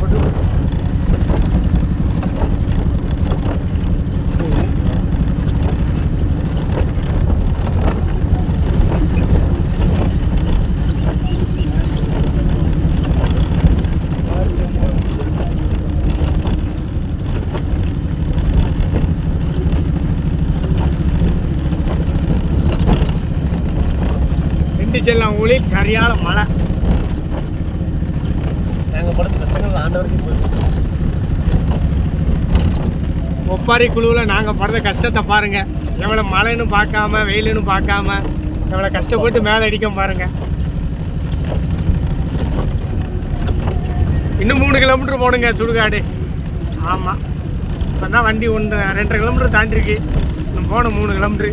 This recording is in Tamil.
போட்டு ரெண்டு செல்லம் ஊழில் சரியான மழை. நாங்கள் கஷ்டங்கள் போயிடும் ஒப்பாரி குழுவில் நாங்கள் படுற கஷ்டத்தை பாருங்கள் எவ்வளோ மழைன்னு பார்க்காம வெயிலுன்னு பார்க்காம எவ்வளோ கஷ்டப்பட்டு மேலே அடிக்க பாருங்கள் இன்னும் மூணு கிலோமீட்டர் போகணுங்க சுடுகாடு. ஆமாம் இப்போ தான் வண்டி ஒன்று ரெண்டரை கிலோமீட்டர் தாண்டிருக்கு. இன்னும் போகணும் மூணு கிலோமீட்ரு